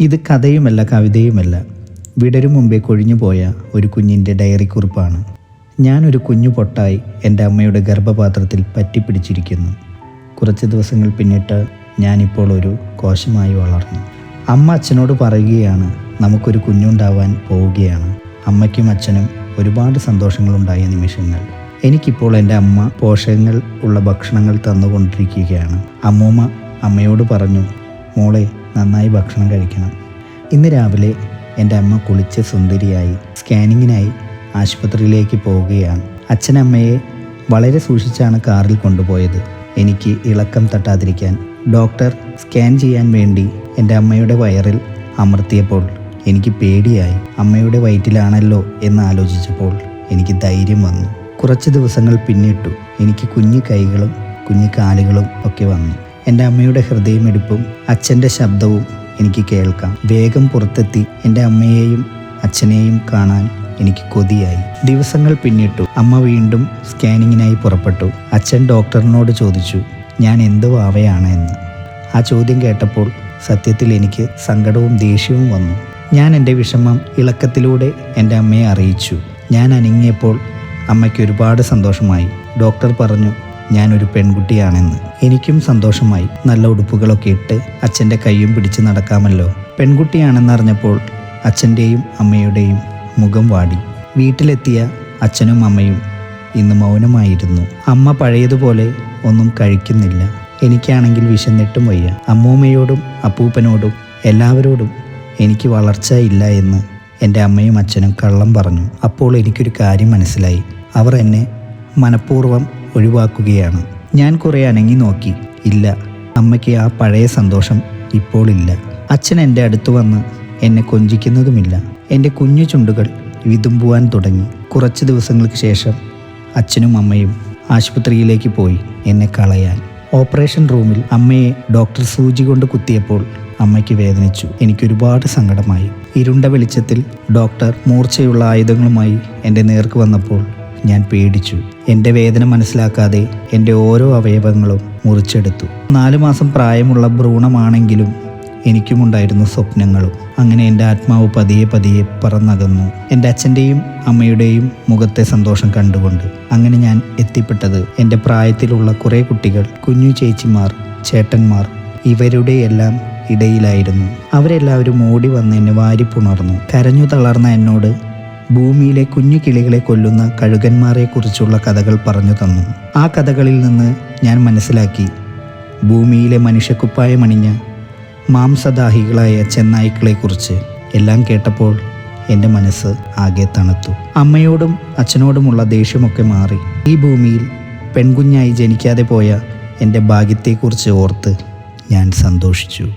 ഇത് കഥയുമല്ല കവിതയുമല്ല. വിടരും മുമ്പേ കൊഴിഞ്ഞു പോയ ഒരു കുഞ്ഞിന്റെ ഡയറി കുറിപ്പാണ്. ഞാനൊരു കുഞ്ഞു പൊട്ടായി എന്റെ അമ്മയുടെ ഗർഭപാത്രത്തിൽ പറ്റിപ്പിടിച്ചിരിക്കുന്നു. കുറച്ച് ദിവസങ്ങൾ പിന്നിട്ട് ഞാനിപ്പോൾ ഒരു കോശമായി വളർന്നു. അമ്മ അച്ഛനോട് പറയുകയാണ് നമുക്കൊരു കുഞ്ഞുണ്ടാവാൻ പോവുകയാണ്. അമ്മയ്ക്കും അച്ഛനും ഒരുപാട് സന്തോഷങ്ങളുണ്ടായ നിമിഷങ്ങൾ. എനിക്കിപ്പോൾ എന്റെ അമ്മ പോഷകങ്ങൾ ഉള്ള ഭക്ഷണങ്ങൾ തന്നുകൊണ്ടിരിക്കുകയാണ്. അമ്മൂമ്മ അമ്മയോട് പറഞ്ഞു മോളെ നന്നായി ഭക്ഷണം കഴിക്കണം. ഇന്ന് രാവിലെ എന്റെ അമ്മ കുളിച്ച് സുന്ദരിയായി സ്കാനിങ്ങിനായി ആശുപത്രിയിലേക്ക് പോവുകയാണ്. അച്ഛനമ്മയെ വളരെ സൂക്ഷിച്ചാണ് കാറിൽ കൊണ്ടുപോയത്. എനിക്ക് ഇളക്കം തട്ടാതിരിക്കാൻ ഡോക്ടർ സ്കാൻ ചെയ്യാൻ വേണ്ടി എന്റെ അമ്മയുടെ വയറിൽ അമർത്തിയപ്പോൾ എനിക്ക് പേടിയായി. അമ്മയുടെ വയറ്റിലാണല്ലോ എന്ന് ആലോചിച്ചപ്പോൾ എനിക്ക് ധൈര്യം വന്നു. കുറച്ച് ദിവസങ്ങൾ പിന്നിട്ടു. എനിക്ക് കുഞ്ഞു കൈകളും കുഞ്ഞു കാലുകളും ഒക്കെ വന്നു. എന്റെ അമ്മയുടെ ഹൃദയമെടുപ്പും അച്ഛന്റെ ശബ്ദവും എനിക്ക് കേൾക്കാം. വേഗം പുറത്തെത്തി എന്റെ അമ്മയെയും അച്ഛനെയും കാണാൻ എനിക്ക് കൊതിയായി. ദിവസങ്ങൾ പിന്നിട്ടു. അമ്മ വീണ്ടും സ്കാനിങ്ങിനായി പുറപ്പെട്ടു. അച്ഛൻ ഡോക്ടറിനോട് ചോദിച്ചു ഞാൻ എന്ത് വാവയാണ്? എന്ന്. ആ ചോദ്യം കേട്ടപ്പോൾ സത്യത്തിൽ എനിക്ക് സങ്കടവും ദേഷ്യവും വന്നു. ഞാൻ എന്റെ വിഷമം ഇളക്കത്തിലൂടെ എന്റെ അമ്മയെ അറിയിച്ചു. ഞാൻ അനങ്ങിയപ്പോൾ അമ്മയ്ക്ക് ഒരുപാട് സന്തോഷമായി. ഡോക്ടർ പറഞ്ഞു ഞാനൊരു പെൺകുട്ടിയാണെന്ന്. എനിക്കും സന്തോഷമായി. നല്ല ഉടുപ്പുകളൊക്കെ ഇട്ട് അച്ഛന്റെ കൈയും പിടിച്ച് നടക്കാമല്ലോ. പെൺകുട്ടിയാണെന്നറിഞ്ഞപ്പോൾ അച്ഛന്റെയും അമ്മയുടെയും മുഖം വാടി. വീട്ടിലെത്തിയ അച്ഛനും അമ്മയും ഇന്ന് മൗനമായിരുന്നു. അമ്മ പഴയതുപോലെ ഒന്നും കഴിക്കുന്നില്ല. എനിക്കാണെങ്കിൽ വിശന്നിട്ടും വയ്യ. അമ്മൂമ്മയോടും അപ്പൂപ്പനോടും എല്ലാവരോടും എനിക്ക് വളർച്ച ഇല്ല എന്ന് എന്റെ അമ്മയും അച്ഛനും കള്ളം പറഞ്ഞു. അപ്പോൾ എനിക്കൊരു കാര്യം മനസ്സിലായി. അവർ എന്നെ മനഃപൂർവം ഒഴിവാക്കുകയാണ്. ഞാൻ കുറേ അനങ്ങി നോക്കി. ഇല്ല അമ്മയ്ക്ക് ആ പഴയ സന്തോഷം ഇപ്പോൾ ഇല്ല. അച്ഛൻ എന്റെ അടുത്ത് വന്ന് എന്നെ കൊഞ്ചിക്കുന്നതുമില്ല. എന്റെ കുഞ്ഞു ചുണ്ടുകൾ വിതുമ്പുവാൻ തുടങ്ങി. കുറച്ച് ദിവസങ്ങൾക്ക് ശേഷം അച്ഛനും അമ്മയും ആശുപത്രിയിലേക്ക് പോയി എന്നെ കളയാൻ. ഓപ്പറേഷൻ റൂമിൽ അമ്മയെ ഡോക്ടർ സൂചി കൊണ്ട് കുത്തിയപ്പോൾ അമ്മയ്ക്ക് വേദനിച്ചു. എനിക്കൊരുപാട് സങ്കടമായി. ഇരുണ്ട വെളിച്ചത്തിൽ ഡോക്ടർ മൂർച്ചയുള്ള ആയുധങ്ങളുമായി എന്റെ നേർക്ക് വന്നപ്പോൾ ഞാൻ പേടിച്ചു. എന്റെ വേദന മനസ്സിലാക്കാതെ എന്റെ ഓരോ അവയവങ്ങളും മുറിച്ചെടുത്തു. നാലു മാസം പ്രായമുള്ള ഭ്രൂണമാണെങ്കിലും എനിക്കുമുണ്ടായിരുന്നു സ്വപ്നങ്ങളും അങ്ങനെ എന്റെ ആത്മാവ് പതിയെ പതിയെ പറന്നകന്നു. എന്റെ അച്ഛന്റെയും അമ്മയുടെയും മുഖത്തെ സന്തോഷം കണ്ടുകൊണ്ട് അങ്ങനെ ഞാൻ എത്തിപ്പെട്ടത് എന്റെ പ്രായത്തിലുള്ള കുറേ കുട്ടികൾ കുഞ്ഞു ചേച്ചിമാർ ചേട്ടന്മാർ ഇവരുടെ എല്ലാം ഇടയിലായിരുന്നു. അവരെല്ലാവരും ഓടി വന്ന് എന്നെ വാരിപ്പുണർന്നു. കരഞ്ഞു തളർന്ന എന്നോട് ഭൂമിയിലെ കുഞ്ഞു കിളികളെ കൊല്ലുന്ന കഴുകന്മാരെക്കുറിച്ചുള്ള കഥകൾ പറഞ്ഞു തന്നു. ആ കഥകളിൽ നിന്ന് ഞാൻ മനസ്സിലാക്കി ഭൂമിയിലെ മനുഷ്യക്കുപ്പായമണിഞ്ഞ മാംസദാഹികളായ ചെന്നായ്ക്കളെക്കുറിച്ച് എല്ലാം കേട്ടപ്പോൾ എന്റെ മനസ്സ് ആകെ തണുത്തു. അമ്മയോടും അച്ഛനോടുമുള്ള ദേഷ്യമൊക്കെ മാറി. ഈ ഭൂമിയിൽ പെൺകുഞ്ഞായി ജനിക്കാതെ പോയ എന്റെ ഭാഗ്യത്തെക്കുറിച്ച് ഓർത്ത് ഞാൻ സന്തോഷിച്ചു.